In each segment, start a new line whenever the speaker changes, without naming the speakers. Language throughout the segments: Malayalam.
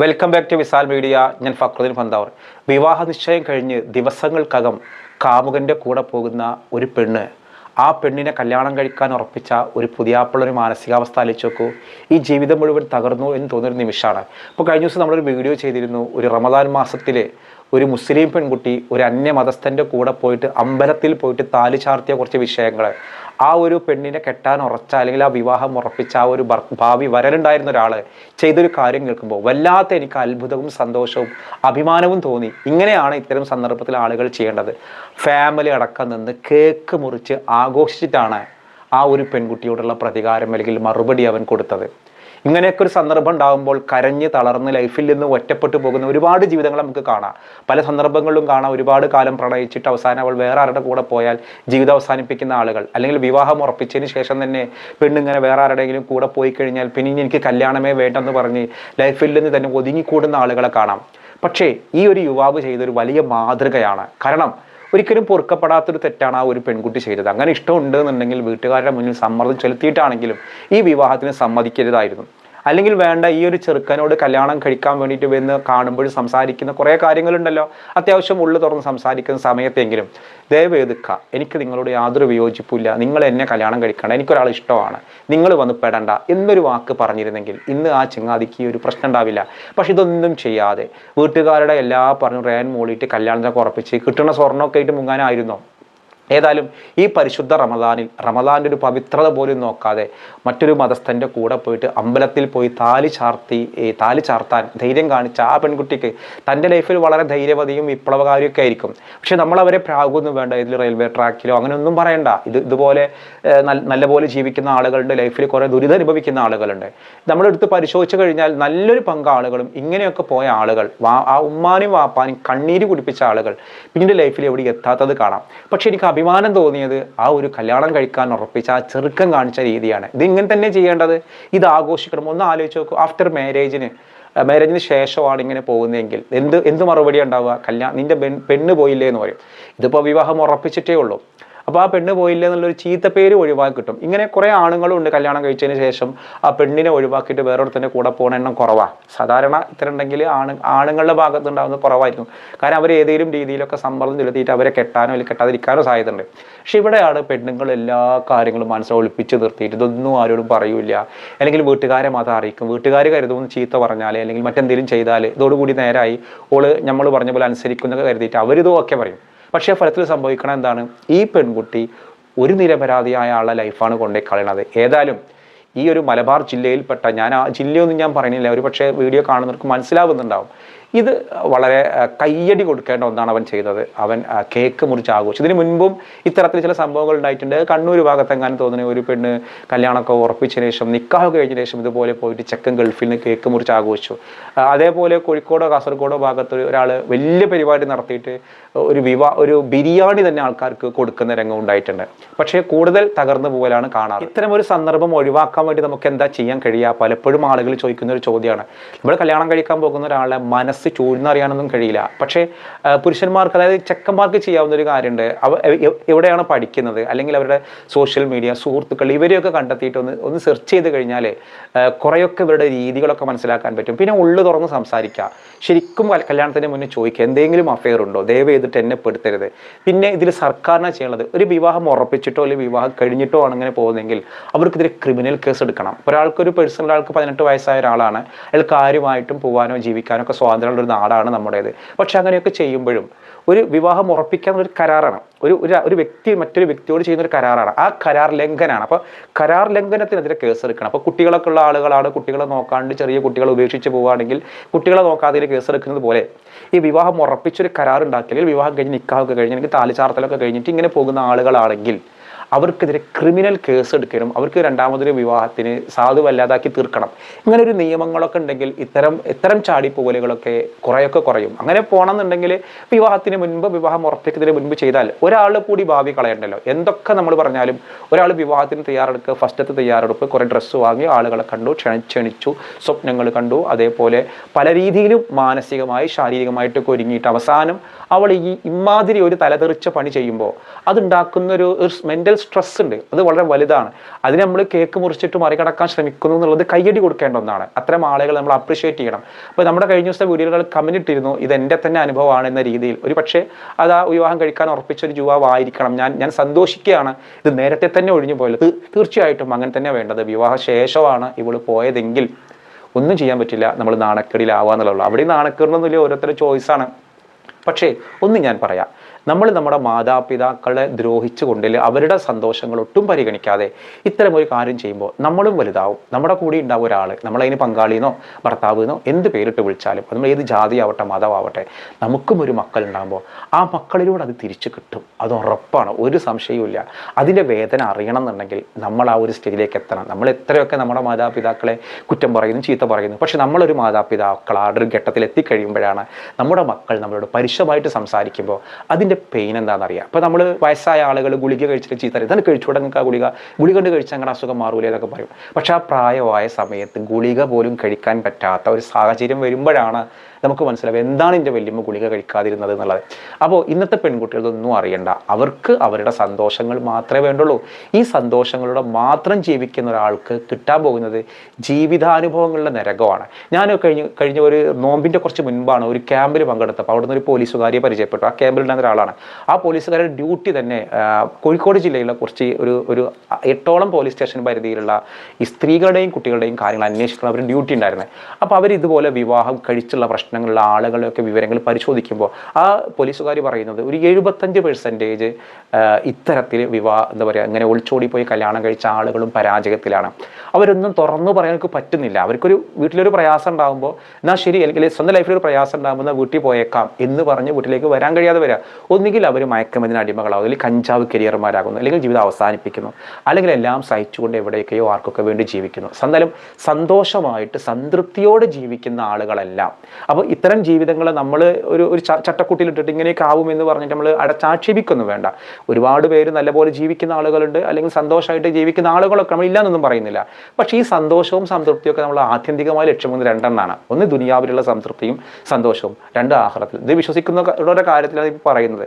Welcome back to Visal media ഞാൻ ഫക്രുദ്ദീൻ ഫന്താവർ വിവാഹ നിശ്ചയം കഴിഞ്ഞ് ദിവസങ്ങൾക്കകം കാമുകന്റെ കൂടെ പോകുന്ന ഒരു പെണ്ണ്. ആ പെണ്ണിനെ കല്യാണം കഴിക്കാൻ ഉറപ്പിച്ച ഒരു പുതിയാപ്പിള ഒരു മാനസികാവസ്ഥ ആലോചിച്ച് നോക്കൂ. ഈ ജീവിതം മുഴുവൻ തകർന്നു എന്ന് തോന്നുന്നൊരു നിമിഷമാണ്. ഇപ്പോൾ കഴിഞ്ഞ ദിവസം നമ്മളൊരു വീഡിയോ ചെയ്തിരുന്നു. ഒരു റമദാൻ മാസത്തിലെ ഒരു മുസ്ലിം പെൺകുട്ടി ഒരു അന്യ മതസ്ഥന്റെ കൂടെ പോയിട്ട് അമ്പലത്തിൽ പോയിട്ട് താലി ചാർത്തിയ കുറച്ച് വിഷയങ്ങൾ ആ ഒരു പെണ്ണിനെ കെട്ടാൻ ഉറച്ച അല്ലെങ്കിൽ ആ വിവാഹം ഉറപ്പിച്ച ആ ഒരു ഭാവി വരലുണ്ടായിരുന്ന ഒരാൾ ചെയ്തൊരു കാര്യം കേൾക്കുമ്പോൾ വല്ലാത്ത എനിക്ക് അത്ഭുതവും സന്തോഷവും അഭിമാനവും തോന്നി. ഇങ്ങനെയാണ് ഇത്തരം സന്ദർഭത്തിൽ ആളുകൾ ചെയ്യേണ്ടത്. ഫാമിലി അടക്കം നിന്ന് കേക്ക് മുറിച്ച് ആഘോഷിച്ചിട്ടാണ് ആ ഒരു പെൺകുട്ടിയോടുള്ള പ്രതികാരം അല്ലെങ്കിൽ മറുപടി അവൻ കൊടുത്തത്. ഇങ്ങനെയൊക്കെ ഒരു സന്ദർഭം ഉണ്ടാകുമ്പോൾ കരഞ്ഞ് തളർന്ന് ലൈഫിൽ നിന്ന് ഒറ്റപ്പെട്ടു പോകുന്ന ഒരുപാട് ജീവിതങ്ങൾ നമുക്ക് കാണാം. പല സന്ദർഭങ്ങളിലും കാണാം ഒരുപാട് കാലം പ്രണയിച്ചിട്ട് അവസാനം അവൾ വേറെ ആരുടെ കൂടെ പോയാൽ ജീവിതം അവസാനിപ്പിക്കുന്ന ആളുകൾ. അല്ലെങ്കിൽ വിവാഹം ഉറപ്പിച്ചതിന് ശേഷം തന്നെ പെണ്ണിങ്ങനെ വേറെ ആരുടെയെങ്കിലും കൂടെ പോയി കഴിഞ്ഞാൽ പിന്നെ ഇനി എനിക്ക് കല്യാണമേ വേണ്ടെന്ന് പറഞ്ഞ് ലൈഫിൽ നിന്ന് തന്നെ ഒതുങ്ങിക്കൂടുന്ന ആളുകളെ കാണാം. പക്ഷേ ഈ ഒരു യുവാവ് ചെയ്തൊരു വലിയ മാതൃകയാണ്. കാരണം ഒരിക്കലും പൊറുക്കപ്പെടാത്തൊരു തെറ്റാണ് ആ ഒരു പെൺകുട്ടി ചെയ്തത്. അങ്ങനെ ഇഷ്ടമുണ്ട് എന്നുണ്ടെങ്കിൽ വീട്ടുകാരുടെ മുന്നിൽ സമ്മർദ്ദം ചെലുത്തിയിട്ടാണെങ്കിലും ഈ വിവാഹത്തിന് സമ്മതിക്കരുതായിരുന്നു. അല്ലെങ്കിൽ വേണ്ട ഈ ഒരു ചെറുക്കനോട് കല്യാണം കഴിക്കാൻ വേണ്ടിയിട്ട് വന്ന് കാണുമ്പോൾ സംസാരിക്കുന്ന കുറേ കാര്യങ്ങളുണ്ടല്ലോ. അത്യാവശ്യം ഉള്ളു തുറന്ന് സംസാരിക്കുന്ന സമയത്തെങ്കിലും ദയവേതുക്ക എനിക്ക് നിങ്ങളോട് യാതൊരു വിയോജിപ്പില്ല നിങ്ങൾ എന്നെ കല്യാണം കഴിക്കണം എനിക്കൊരാൾ ഇഷ്ടമാണ്. നിങ്ങൾ വന്ന് പെടണ്ട എന്നൊരു വാക്ക് പറഞ്ഞിരുന്നെങ്കിൽ ഇന്ന് ആ ചങ്ങാതിക്ക് ഒരു പ്രശ്നം ഉണ്ടാവില്ല. പക്ഷെ ഇതൊന്നും ചെയ്യാതെ വീട്ടുകാരുടെ എല്ലാ പറഞ്ഞു റേൻ മൂളിയിട്ട് കല്യാണത്തിനൊക്കെ ഉറപ്പിച്ച് കിട്ടുന്ന സ്വർണമൊക്കെ ആയിട്ട് മുങ്ങാനായിരുന്നോ? ഏതായാലും ഈ പരിശുദ്ധ റമദാനിൽ റമദാന്റെ ഒരു പവിത്രത പോലും നോക്കാതെ മറ്റൊരു മതസ്ഥന്റെ കൂടെ പോയിട്ട് അമ്പലത്തിൽ പോയി താലി ചാർത്തി താലി ചാർത്താൻ ധൈര്യം കാണിച്ച ആ പെൺകുട്ടിക്ക് തന്റെ ലൈഫിൽ വളരെ ധൈര്യവതിയും വിപ്ലവകാരിയൊക്കെ ആയിരിക്കും. പക്ഷെ നമ്മളവരെ പ്രാഗൊന്നും വേണ്ട. ഇതിൽ റെയിൽവേ ട്രാക്കിലോ അങ്ങനെയൊന്നും പറയണ്ട. ഇത് ഇതുപോലെ നല്ല- നല്ലപോലെ ജീവിക്കുന്ന ആളുകളുണ്ട് ലൈഫിൽ കുറേ ദുരിതം അനുഭവിക്കുന്ന ആളുകളുണ്ട്. നമ്മളെടുത്ത് പരിശോധിച്ച് കഴിഞ്ഞാൽ നല്ലൊരു പങ്ക് ആളുകളും ഇങ്ങനെയൊക്കെ പോയ ആളുകൾ ആ ഉമ്മാനും വാപ്പാനും കണ്ണീര് കുടിപ്പിച്ച ആളുകൾ പിന്നീട് ലൈഫിൽ എവിടെ എത്താത്തത് കാണാം. പക്ഷെ എനിക്ക് അഭിമാനം തോന്നിയത് ആ ഒരു കല്യാണം കഴിക്കാൻ ഉറപ്പിച്ച ആ ചെറുക്കം കാണിച്ച രീതിയാണ്. ഇത് ഇങ്ങനെ തന്നെ ചെയ്യേണ്ടത്? ഇത് ആഘോഷിക്കണം. ഒന്ന് ആലോചിച്ച് നോക്കൂ. ആഫ്റ്റർ മാരേജിന് മാരേജിന് ശേഷമാണ് ഇങ്ങനെ പോകുന്നതെങ്കിൽ എന്ത് എന്ത് മറുപടി ഉണ്ടാവുക? കല്യാണം നിന്റെ പെണ്ണ് പോയില്ലേ എന്ന് പറയും. ഇതിപ്പോൾ വിവാഹം ഉറപ്പിച്ചിട്ടേ ഉള്ളൂ. അപ്പോൾ ആ പെണ്ണ് പോയില്ല എന്നുള്ളൊരു ചീത്ത പേര് ഒഴിവാക്കി കിട്ടും. ഇങ്ങനെ കുറേ ആണുങ്ങളും ഉണ്ട് കല്യാണം കഴിച്ചതിന് ശേഷം ആ പെണ്ണിനെ ഒഴിവാക്കിയിട്ട് വേറൊരുത്തന്റെ കൂടെ പോകുന്ന എണ്ണം കുറവാണ് സാധാരണ ഇത്ര ഉണ്ടെങ്കിൽ ആണ് ആണുങ്ങളുടെ ഭാഗത്ത് ഉണ്ടാകുന്നത് കുറവായിരിക്കും. കാരണം അവർ ഏതെങ്കിലും രീതിയിലൊക്കെ സമ്മർദ്ദം ചെലുത്തിയിട്ട് അവരെ കെട്ടാനോ അല്ലെങ്കിൽ കെട്ടാതിരിക്കാനോ സാധ്യതയുണ്ട്. പക്ഷെ ഇവിടെയാണ് പെണ്ണുങ്ങൾ എല്ലാ കാര്യങ്ങളും മനസ്സിൽ ഒളിപ്പിച്ച് നിർത്തിയിട്ട് ഇതൊന്നും ആരോടും പറയൂല അല്ലെങ്കിൽ വീട്ടുകാരെ മാത്രം അറിയിക്കും. വീട്ടുകാർ കരുതുമെന്ന് ചീത്ത പറഞ്ഞാൽ അല്ലെങ്കിൽ മറ്റെന്തെങ്കിലും ചെയ്താൽ ഇതോടുകൂടി നേരായി ഓൾ നമ്മൾ പറഞ്ഞ പോലെ അനുസരിക്കുന്നൊക്കെ കരുതിയിട്ട് അവരിതും ഒക്കെ പറയും. പക്ഷേ ഫലത്തിൽ സംഭവിക്കണം എന്താണ്? ഈ പെൺകുട്ടി ഒരു നിരപരാധിയായ ആളുടെ ലൈഫാണ് കൊണ്ടേ കളയണത് ഏതായാലും ഈ ഒരു മലബാർ ജില്ലയിൽപ്പെട്ട ഞാൻ ആ ജില്ലയൊന്നും ഞാൻ പറയുന്നില്ല. ഒരു പക്ഷേ വീഡിയോ കാണുന്നവർക്ക് മനസ്സിലാവുന്നുണ്ടാവും. ഇത് വളരെ കയ്യടി കൊടുക്കേണ്ട ഒന്നാണ് അവൻ ചെയ്തത്. അവൻ കേക്ക് മുറിച്ച് ആഘോഷിച്ചു. ഇതിന് മുൻപും ഇത്തരത്തിൽ ചില സംഭവങ്ങൾ ഉണ്ടായിട്ടുണ്ട്. കണ്ണൂർ ഭാഗത്തെങ്ങാനും തോന്നുന്ന ഒരു പെണ്ണ് കല്യാണമൊക്കെ ഉറപ്പിച്ചതിന് ശേഷം നിക്കാഹ് കഴിഞ്ഞ ശേഷം ഇതുപോലെ പോയിട്ട് ചെക്കൻ ഗൾഫിൽ നിന്ന് കേക്ക് മുറിച്ച് ആഘോഷിച്ചു. അതേപോലെ കോഴിക്കോടോ കാസർഗോഡോ ഭാഗത്ത് ഒരാൾ വലിയ പരിപാടി നടത്തിയിട്ട് ഒരു വിവാ ഒരു ബിരിയാണി തന്നെ ആൾക്കാർക്ക് കൊടുക്കുന്ന രംഗം ഉണ്ടായിട്ടുണ്ട്. പക്ഷേ കൂടുതൽ തകർന്നു പോകലാണ് കാണാറ്. ഇത്തരം ഒരു സന്ദർഭം ഒഴിവാക്കാൻ വേണ്ടി നമുക്ക് എന്താ ചെയ്യാൻ കഴിയുക? പലപ്പോഴും ആളുകൾ ചോദിക്കുന്ന ഒരു ചോദ്യമാണ്. നമ്മൾ കല്യാണം കഴിക്കാൻ പോകുന്ന ഒരാളെ മനസ്സ് ചൂഴ്ന്നറിയാനൊന്നും കഴിയില്ല. പക്ഷേ പുരുഷന്മാർക്ക് അതായത് ചെക്കന്മാർക്ക് ചെയ്യാവുന്ന ഒരു കാര്യമുണ്ട്. അവ എവിടെയാണ് പഠിക്കുന്നത് അല്ലെങ്കിൽ അവരുടെ സോഷ്യൽ മീഡിയ സുഹൃത്തുക്കൾ ഇവരെയൊക്കെ കണ്ടെത്തിയിട്ട് ഒന്ന് ഒന്ന് സെർച്ച് ചെയ്ത് കഴിഞ്ഞാൽ കുറേയൊക്കെ ഇവരുടെ രീതികളൊക്കെ മനസ്സിലാക്കാൻ പറ്റും. പിന്നെ ഉള്ളു തുറന്ന് സംസാരിക്കുക. ശരിക്കും കല്യാണത്തിന് മുന്നേ ചോദിക്കുക എന്തെങ്കിലും അഫയർ ഉണ്ടോ? ദയവ് ചെയ്തിട്ട് എന്നെ പെടുത്തരുത്. പിന്നെ ഇതിൽ സർക്കാരിനെ ചെയ്യണത് ഒരു വിവാഹം ഉറപ്പിച്ചിട്ടോ അല്ലെങ്കിൽ വിവാഹം കഴിഞ്ഞിട്ടോ ആണ് ഇങ്ങനെ പോകുന്നതെങ്കിൽ അവർക്കെതിരെ ക്രിമിനൽ കേസ് എടുക്കണം. ഒരാൾക്ക് ഒരു പേഴ്സണൽ ആൾക്ക് പതിനെട്ട് വയസ്സായ ഒരാളാണ് അയാൾ കാര്യമായിട്ടും പോകാനോ ജീവിക്കാനോ ഒക്കെ ഒരു നാടാണ് നമ്മുടേത്. പക്ഷെ അങ്ങനെയൊക്കെ ചെയ്യുമ്പോഴും ഒരു വിവാഹം ഉറപ്പിക്കാനുള്ള ഒരു കരാറാണ്. ഒരു ഒരു വ്യക്തി മറ്റൊരു വ്യക്തിയോട് ചെയ്യുന്ന ഒരു കരാറാണ്. ആ കരാർ ലംഘനമാണ് അപ്പോൾ കരാർ ലംഘനത്തിനെതിരെ കേസ് എടുക്കണം അപ്പോൾ കുട്ടികളൊക്കെ ഉള്ള ആളുകളാണ് കുട്ടികളെ നോക്കാണ്ട് ചെറിയ കുട്ടികളെ ഉപേക്ഷിച്ച് പോവുകയാണെങ്കിൽ കുട്ടികളെ നോക്കാതെ കേസ് എടുക്കുന്നത് പോലെ ഈ വിവാഹം ഉറപ്പിച്ചൊരു കരാർ ഉണ്ടാക്കിയെങ്കിൽ വിവാഹം കഴിഞ്ഞ് നിക്കാഹൊക്കെ കഴിഞ്ഞ് അല്ലെങ്കിൽ താലിച്ചാർത്തലൊക്കെ കഴിഞ്ഞിട്ട് ഇങ്ങനെ പോകുന്ന ആളുകളാണെങ്കിൽ അവർക്കെതിരെ ക്രിമിനൽ കേസ് എടുക്കണം അവർക്ക് രണ്ടാമതൊരു വിവാഹത്തിന് സാധുവല്ലാതാക്കി തീർക്കണം. ഇങ്ങനെ ഒരു നിയമങ്ങളൊക്കെ ഉണ്ടെങ്കിൽ ഇത്തരം ഇത്തരം ചാടിപ്പോകലുകളൊക്കെ കുറേയൊക്കെ കുറയും. അങ്ങനെ പോകണമെന്നുണ്ടെങ്കിൽ വിവാഹത്തിന് മുൻപ് വിവാഹം ഉറപ്പിക്കുന്നതിന് മുൻപ് ചെയ്താൽ ഒരാൾ കൂടി ഭാവി കളയണ്ടല്ലോ. എന്തൊക്കെ നമ്മൾ പറഞ്ഞാലും ഒരാൾ വിവാഹത്തിന് തയ്യാറെടുക്കുക ഫസ്റ്റത്തെ തയ്യാറെടുപ്പ് കുറേ ഡ്രസ്സ് വാങ്ങി ആളുകളെ കണ്ടു ക്ഷണി ക്ഷണിച്ചു സ്വപ്നങ്ങൾ കണ്ടു അതേപോലെ പല രീതിയിലും മാനസികമായി ശാരീരികമായിട്ടൊക്കെ ഒരുങ്ങിയിട്ട് അവസാനം അവൾ ഈ ഇമാതിരി ഒരു തലതെറിച്ച പണി ചെയ്യുമ്പോൾ അതുണ്ടാക്കുന്ന ഒരു മെന്റൽ സ്ട്രെസ് ഉണ്ട്. അത് വളരെ വലുതാണ്. അതിന് നമ്മൾ കേക്ക് മുറിച്ചിട്ട് മറികടക്കാൻ ശ്രമിക്കുന്നു എന്നുള്ളത് കയ്യടി കൊടുക്കേണ്ട ഒന്നാണ്. അത്തരം ആളുകൾ നമ്മൾ അപ്രിഷ്യേറ്റ് ചെയ്യണം. അപ്പോൾ നമ്മുടെ കഴിഞ്ഞ ദിവസത്തെ വീഡിയോകൾ കമ്മിനിട്ടിരുന്നു ഇട്ടിരുന്നു. ഇത് എന്റെ തന്നെ അനുഭവമാണ് എന്ന രീതിയിൽ. ഒരു പക്ഷേ അത് ആ വിവാഹം കഴിക്കാൻ ഉറപ്പിച്ചൊരു യുവാവായിരിക്കണം. ഞാൻ ഞാൻ സന്തോഷിക്കുകയാണ്. ഇത് നേരത്തെ തന്നെ ഒഴിഞ്ഞു പോയത്. തീർച്ചയായിട്ടും അങ്ങനെ തന്നെ വേണ്ടത്. വിവാഹ ശേഷമാണ് ഇവൾ പോയതെങ്കിൽ ഒന്നും ചെയ്യാൻ പറ്റില്ല. നമ്മൾ നാണക്കേടിലാവാന്നുള്ളൂ അവിടെ നാണക്കേടിനൊന്നുമില്ല. ഓരോരുത്തരുടെ ചോയ്സാണ് പക്ഷേ ഒന്ന് ഞാൻ പറയാം. നമ്മൾ നമ്മുടെ മാതാപിതാക്കളെ ദ്രോഹിച്ചുകൊണ്ടില്ല അവരുടെ സന്തോഷങ്ങൾ ഒട്ടും പരിഗണിക്കാതെ ഇത്തരം ഒരു കാര്യം ചെയ്യുമ്പോൾ നമ്മളും വലുതാവും. നമ്മുടെ കൂടെ ഉണ്ടാവും ഒരാൾ. നമ്മളതിന് പങ്കാളിന്നോ എന്നോ എന്ത് പേരിട്ട് വിളിച്ചാലും നമ്മൾ ഏത് ജാതി ആവട്ടെ മതമാവട്ടെ നമുക്കും ഒരു മക്കൾ ഉണ്ടാകുമ്പോൾ ആ മക്കളിലൂടെ അത് തിരിച്ചു കിട്ടും. അത് ഉറപ്പാണ്. ഒരു സംശയവുമില്ല അതിന്റെ വേദന അറിയണം എന്നുണ്ടെങ്കിൽ നമ്മൾ ആ ഒരു സ്റ്റേജിലേക്ക് എത്തണം. നമ്മൾ എത്രയൊക്കെ നമ്മുടെ മാതാപിതാക്കളെ കുറ്റം പറയുന്നു ചീത്ത പറയുന്നു പക്ഷെ നമ്മളൊരു മാതാപിതാക്കൾ ആ ഒരു ഘട്ടത്തിൽ എത്തിക്കഴിയുമ്പോഴാണ് നമ്മുടെ മക്കൾ നമ്മളോട് പരുഷമായിട്ട് സംസാരിക്കുമ്പോൾ അതിന്റെ പെയിൻ എന്താണെന്ന് അറിയാം അപ്പോൾ നമ്മൾ വയസ്സായ ആളുകൾ ഗുളിക കഴിച്ചിട്ട് ചീത്ത അറിയാം ഇതാണ് കഴിച്ചു തുടങ്ങുക ഗുളിക. ഗുളിക കൊണ്ട് കഴിച്ചാൽ അങ്ങനെ അസുഖം മാറൂലേ എന്നൊക്കെ പറയും. പക്ഷേ ആ പ്രായമായ സമയത്ത് ഗുളിക പോലും കഴിക്കാൻ പറ്റാത്ത ഒരു സാഹചര്യം വരുമ്പോഴാണ് നമുക്ക് മനസ്സിലാവും എന്താണ് എന്റെ വല്യമ്മ ഗുളിക കഴിക്കാതിരുന്നത് എന്നുള്ളത്. അപ്പോൾ ഇന്നത്തെ പെൺകുട്ടികളൊന്നും അറിയണ്ട. അവർക്ക് അവരുടെ സന്തോഷങ്ങൾ മാത്രമേ വേണ്ടുള്ളൂ. ഈ സന്തോഷങ്ങളുടെ മാത്രം ജീവിക്കുന്ന ഒരാൾക്ക് കിട്ടാൻ പോകുന്നത് ജീവിതാനുഭവങ്ങളുടെ നരകമാണ്. ഞാൻ കഴിഞ്ഞ കഴിഞ്ഞ ഒരു നോമ്പിന്റെ കുറച്ച് മുൻപാണ് ഒരു ക്യാമ്പിൽ പങ്കെടുത്തപ്പോൾ അവിടുന്ന് ഒരു പോലീസുകാരിയെ പരിചയപ്പെട്ടു. ആ ക്യാമ്പിൽ ഉണ്ടായ ഒരാളാണ്. ആ പോലീസുകാരുടെ ഡ്യൂട്ടി തന്നെ കോഴിക്കോട് ജില്ലയിലെ കുറച്ച് ഒരു ഒരു എട്ടോളം പോലീസ് സ്റ്റേഷൻ പരിധിയിലുള്ള ഈ സ്ത്രീകളുടെയും കുട്ടികളുടെയും കാര്യങ്ങൾ അന്വേഷിക്കുന്ന അവർ ഡ്യൂട്ടി ഉണ്ടായിരുന്നത് അപ്പോൾ അവർ ഇതുപോലെ വിവാഹം കഴിച്ചുള്ള പ്രശ്നങ്ങളുള്ള ആളുകളെയൊക്കെ വിവരങ്ങൾ പരിശോധിക്കുമ്പോൾ ആ പോലീസുകാർ പറയുന്നത് ഒരു എഴുപത്തഞ്ച് പെർസെന്റേജ് ഇത്തരത്തിൽ വിവാഹ എന്താ പറയുക അങ്ങനെ ഒളിച്ചോടി പോയി കല്യാണം കഴിച്ച ആളുകളും പരാജയത്തിലാണ്. അവരൊന്നും തുറന്നു പറയാൻ പറ്റുന്നില്ല. അവർക്കൊരു വീട്ടിലൊരു പ്രയാസം ഉണ്ടാകുമ്പോൾ എന്നാൽ ശരി അല്ലെങ്കിൽ സ്വന്തം ലൈഫിലൊരു പ്രയാസം ഉണ്ടാകുമ്പോൾ വീട്ടിൽ പോയേക്കാം എന്ന് പറഞ്ഞ് വീട്ടിലേക്ക് വരാൻ കഴിയാതെ വരിക ഒന്നുകിൽ അവർ മയക്കമതിന് അടിമകളാകും അല്ലെങ്കിൽ കഞ്ചാവ് കരിയർമാരാകുന്നു. അല്ലെങ്കിൽ ജീവിതം അവസാനിപ്പിക്കുന്നു. അല്ലെങ്കിൽ എല്ലാം സഹിച്ചുകൊണ്ട് എവിടേക്കെയോ ആർക്കൊക്കെ വേണ്ടി ജീവിക്കുന്നു. എന്തായാലും സന്തോഷമായിട്ട് സംതൃപ്തിയോടെ ജീവിക്കുന്ന ആളുകളെല്ലാം. അപ്പോൾ ഇത്തരം ജീവിതങ്ങളെ നമ്മൾ ഒരു ഒരു ചട്ടക്കൂട്ടിലിട്ടിട്ട് ഇങ്ങനെയൊക്കെ ആവും എന്ന് പറഞ്ഞിട്ട് നമ്മൾ അടച്ചാക്ഷേപിക്കൊന്നും വേണ്ട. ഒരുപാട് പേര് നല്ലപോലെ ജീവിക്കുന്ന ആളുകളുണ്ട് അല്ലെങ്കിൽ സന്തോഷമായിട്ട് ജീവിക്കുന്ന ആളുകളൊക്കെ നമ്മൾ ഇല്ലാന്നൊന്നും പറയുന്നില്ല. പക്ഷേ ഈ സന്തോഷവും സംതൃപ്തിയൊക്കെ നമ്മൾ ആത്യന്തികമായി ലക്ഷ്യമെന്ന് രണ്ടെണ്ണമാണ് ഒന്ന് ദുനിയാവിലുള്ള സംതൃപ്തിയും സന്തോഷവും രണ്ട് ആഹാരത്തിൽ ഇത് വിശ്വസിക്കുന്നവരുടെ കാര്യത്തിലാണ് ഇപ്പോൾ പറയുന്നത്.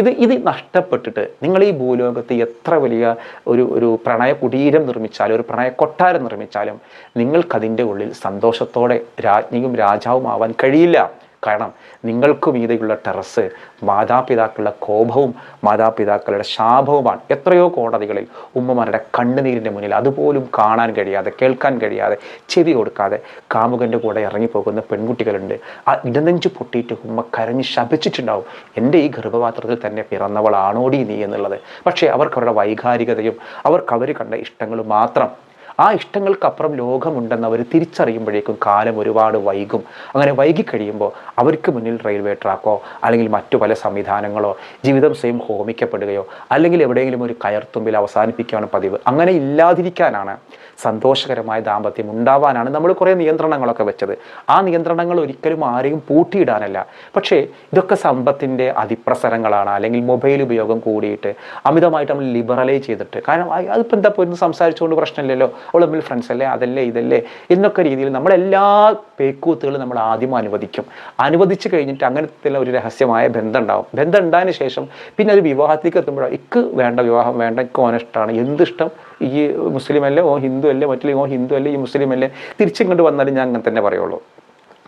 ഇത് ഇത് നഷ്ടപ്പെട്ടിട്ട് നിങ്ങൾ ഈ ഭൂലോകത്ത് എത്ര വലിയ ഒരു ഒരു പ്രണയ കുടീരം നിർമ്മിച്ചാലും ഒരു പ്രണയ കൊട്ടാരം നിർമ്മിച്ചാലും നിങ്ങൾക്കതിന്റെ ഉള്ളിൽ സന്തോഷത്തോടെ രാജ്ഞിയും രാജാവും ആവാൻ കഴിയില്ല. കാരണം നിങ്ങൾക്ക് മീതെയുള്ള ടെറസ് മാതാപിതാക്കളുടെ കോപവും മാതാപിതാക്കളുടെ ശാപവുമാണ്. എത്രയോ കോടതികളിൽ ഉമ്മമാരുടെ കണ്ണുനീരിന്റെ മുന്നിൽ അതുപോലും കാണാൻ കഴിയാതെ കേൾക്കാൻ കഴിയാതെ ചെവി കൊടുക്കാതെ കാമുകന്റെ കൂടെ ഇറങ്ങിപ്പോകുന്ന പെൺകുട്ടികളുണ്ട്. ആ ഇടനെഞ്ച് പൊട്ടിയിട്ട് ഉമ്മ കരഞ്ഞ് ശപിച്ചിട്ടുണ്ടാവും. എന്റെ ഈ ഗർഭപാത്രത്തിൽ തന്നെ പിറന്നവളാണോടി നീ എന്നുള്ളത്. പക്ഷേ അവർക്ക് അവരുടെ വൈകാരികതയും അവർക്ക് അവർ കണ്ട ഇഷ്ടങ്ങളും മാത്രം ആ ഇഷ്ടങ്ങൾക്കപ്പുറം ലോകമുണ്ടെന്ന് അവർ തിരിച്ചറിയുമ്പോഴേക്കും കാലം ഒരുപാട് വൈകും. അങ്ങനെ വൈകി കഴിയുമ്പോൾ അവർക്ക് മുന്നിൽ റെയിൽവേ ട്രാക്കോ അല്ലെങ്കിൽ മറ്റു പല സംവിധാനങ്ങളോ ജീവിതം സ്വയം ഹോമിക്കപ്പെടുകയോ അല്ലെങ്കിൽ എവിടെയെങ്കിലും ഒരു കയർത്തുമ്പിൽ അവസാനിപ്പിക്കുകയാണ് പതിവ് അങ്ങനെ ഇല്ലാതിരിക്കാനാണ് സന്തോഷകരമായ ദാമ്പത്യം ഉണ്ടാവാനാണ് നമ്മൾ കുറേ നിയന്ത്രണങ്ങളൊക്കെ വെച്ചത്. ആ നിയന്ത്രണങ്ങൾ ഒരിക്കലും ആരെയും പൂട്ടിയിടാനല്ല. പക്ഷേ ഇതൊക്കെ സമ്പത്തിന്റെ അതിപ്രസരങ്ങളാണ്. അല്ലെങ്കിൽ മൊബൈൽ ഉപയോഗം കൂടിയിട്ട് അമിതമായിട്ട് നമ്മൾ ലിബറലൈസ് ചെയ്തിട്ട്. കാരണം അതിപ്പോൾ എന്താ പോയിരുന്നു സംസാരിച്ചുകൊണ്ട് പ്രശ്നമില്ലല്ലോ? അവൾ തമ്മിൽ ഫ്രണ്ട്സ് അല്ലേ? അതല്ലേ ഇതല്ലേ? എന്നൊക്കെ രീതിയിൽ നമ്മളെല്ലാ പേക്കൂത്തുകളും നമ്മൾ ആദ്യം അനുവദിക്കും. അനുവദിച്ച് കഴിഞ്ഞിട്ട് അങ്ങനത്തെ ഒരു രഹസ്യമായ ബന്ധം ഉണ്ടാവും ബന്ധം ഉണ്ടായതിനു ശേഷം പിന്നെ അത് വിവാഹത്തിലേക്ക് എത്തുമ്പോഴോ ഇക്ക് വേണ്ട വിവാഹം വേണ്ട ഇക്ക് ഓനിഷ്ടമാണ് എന്ത് എന്തിഷ്ടം? ഈ മുസ്ലിം അല്ലേ ഓ ഹിന്ദു അല്ലേ മറ്റുള്ള ഓ ഹിന്ദു അല്ലേ ഈ മുസ്ലിം അല്ലേ? തിരിച്ചിങ്ങോട്ട് വന്നാലും ഞാൻ അങ്ങനെ തന്നെ പറയുള്ളൂ.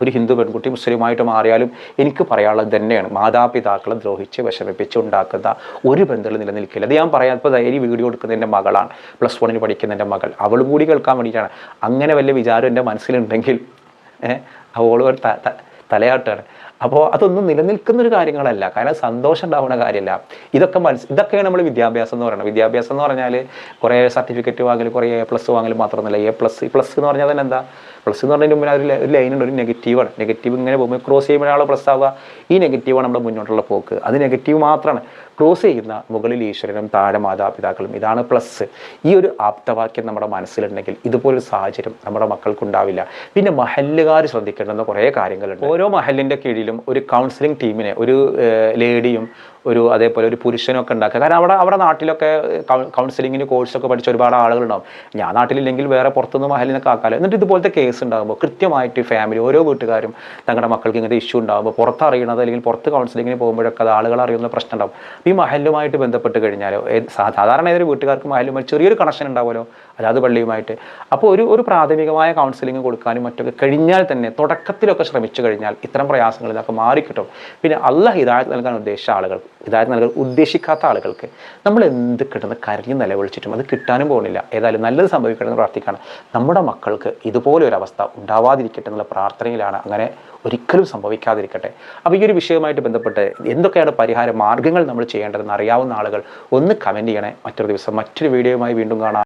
ഒരു ഹിന്ദു പെൺകുട്ടി മുസ്ലിമായിട്ട് മാറിയാലും എനിക്ക് പറയാനുള്ളത് തന്നെയാണ് മാതാപിതാക്കളെ ദ്രോഹിച്ച് വിഷമിപ്പിച്ച് ഉണ്ടാക്കുന്ന ഒരു ബന്ധങ്ങൾ നിലനിൽക്കില്ല. അത് ഞാൻ പറയാം ഇപ്പോൾ ഈ വീഡിയോ എടുക്കുന്ന എന്റെ മകളാണ്. പ്ലസ് വണ്ണിന് പഠിക്കുന്ന എന്റെ മകൾ. അവളും കൂടി കേൾക്കാൻ വേണ്ടിയിട്ടാണ്. അങ്ങനെ വലിയ വിചാരം എന്റെ മനസ്സിലുണ്ടെങ്കിൽ അവളും ഒരു തലയാട്ടാണ്. അപ്പോൾ അതൊന്നും നിലനിൽക്കുന്ന ഒരു കാര്യങ്ങളല്ല. കാരണം സന്തോഷം ഉണ്ടാവുന്ന കാര്യമല്ല ഇതൊക്കെ മനസ്സ് ഇതൊക്കെയാണ് നമ്മൾ വിദ്യാഭ്യാസം എന്ന് പറയുന്നത്. വിദ്യാഭ്യാസം എന്ന് പറഞ്ഞാൽ കുറേ സർട്ടിഫിക്കറ്റ് വാങ്ങൽ കുറേ എ പ്ലസ് വാങ്ങൽ മാത്രമൊന്നുമല്ല. എ പ്ലസ് പ്ലസ് എന്ന് പറഞ്ഞാൽ തന്നെ എന്താ? പ്ലസ് എന്ന് പറഞ്ഞതിന് ഒരു ല- ഒരു ലൈനുണ്ട് ഒരു നെഗറ്റീവാണ് നെഗറ്റീവ് ഇങ്ങനെ പോകുമ്പോൾ ക്രോസ് ചെയ്യുമ്പോഴാണ് പ്ലസ് ആവുക. ഈ നെഗറ്റീവാണ് നമ്മുടെ മുന്നോട്ടുള്ള പോക്ക്. അത് നെഗറ്റീവ് മാത്രമാണ് ക്രോസ് ചെയ്യുന്ന മുകളിൽ ഈശ്വരനും താഴെ മാതാപിതാക്കളും. ഇതാണ് പ്ലസ് ഈ ഒരു ആപ്തവാക്യം നമ്മുടെ മനസ്സിലുണ്ടെങ്കിൽ ഇതുപോലൊരു സാഹചര്യം നമ്മുടെ മക്കൾക്കുണ്ടാവില്ല. പിന്നെ മഹല്ലുകാർ ശ്രദ്ധിക്കേണ്ടുന്ന കുറേ കാര്യങ്ങളുണ്ട്. ഓരോ മഹലിന്റെ കീഴിലും ഒരു കൗൺസിലിംഗ് ടീമിനെ ഒരു ലേഡിയും ഒരു അതേപോലെ ഒരു പുരുഷനൊക്കെ ഉണ്ടാക്കുക. കാരണം അവിടെ അവിടെ നാട്ടിലൊക്കെ കൗൺസിലിങ്ങിന് കോഴ്സൊക്കെ പഠിച്ച ഒരുപാട് ആളുകളുണ്ടാവും. ഞാൻ നാട്ടിലില്ലെങ്കിൽ വേറെ പുറത്തുനിന്ന് മഹലിൽ നിന്നൊക്കെ ആക്കാലോ എന്നിട്ട് ഇതുപോലത്തെ കേസ് ഉണ്ടാകുമ്പോൾ കൃത്യമായിട്ട് ഫാമിലി ഓരോ വീട്ടുകാരും തങ്ങളുടെ മക്കൾക്ക് ഇങ്ങനത്തെ ഇഷ്യൂ ഉണ്ടാകുമ്പോൾ പുറത്ത് അറിയണത് അല്ലെങ്കിൽ പുറത്ത് കൗൺസിലിങ്ങിന് പോകുമ്പോഴൊക്കെ അത് ആളുകൾ അറിയുന്ന പ്രശ്നം ഉണ്ടാവും ഈ മഹലുമായിട്ട് ബന്ധപ്പെട്ട് കഴിഞ്ഞാലോ സാധാരണ ഏതൊരു വീട്ടുകാർക്ക് മഹലുമായി ചെറിയൊരു കണക്ഷൻ ഉണ്ടാവുമല്ലോ. അതാത് പള്ളിയുമായിട്ട്. അപ്പോൾ ഒരു ഒരു പ്രാഥമികമായ കൗൺസിലിംഗ് കൊടുക്കാനും മറ്റൊക്കെ കഴിഞ്ഞാൽ തന്നെ തുടക്കത്തിലൊക്കെ ശ്രമിച്ചു കഴിഞ്ഞാൽ ഇത്തരം പ്രയാസങ്ങളിൽ നിന്നൊക്കെ മാറിക്കിട്ടും. പിന്നെ അല്ല ഹിദായത്ത് നൽകാൻ ഉദ്ദേശിച്ച ആളുകൾ ഹിദായത്ത് നൽകാൻ ഉദ്ദേശിക്കാത്ത ആളുകൾക്ക് നമ്മൾ എന്ത് കിട്ടുന്ന കരഞ്ഞ് നിലവിളിച്ചിട്ടും അത് കിട്ടാനും പോകുന്നില്ല. ഏതായാലും നല്ലത് സംഭവിക്കണമെന്ന് പ്രാർത്ഥിക്കുകയാണ്. നമ്മുടെ മക്കൾക്ക് ഇതുപോലെ ഒരു അവസ്ഥ ഉണ്ടാവാതിരിക്കട്ടെ എന്നുള്ള പ്രാർത്ഥനയിലാണ് അങ്ങനെ ഒരിക്കലും സംഭവിക്കാതിരിക്കട്ടെ. അപ്പോൾ ഈ ഒരു വിഷയവുമായിട്ട് ബന്ധപ്പെട്ട് എന്തൊക്കെയാണ് പരിഹാര മാർഗങ്ങൾ നമ്മൾ ചെയ്യേണ്ടതെന്ന് അറിയാവുന്ന ആളുകൾ ഒന്ന് കമന്റ് ചെയ്യണേ. മറ്റൊരു ദിവസം മറ്റൊരു വീഡിയോയുമായി വീണ്ടും കാണാം.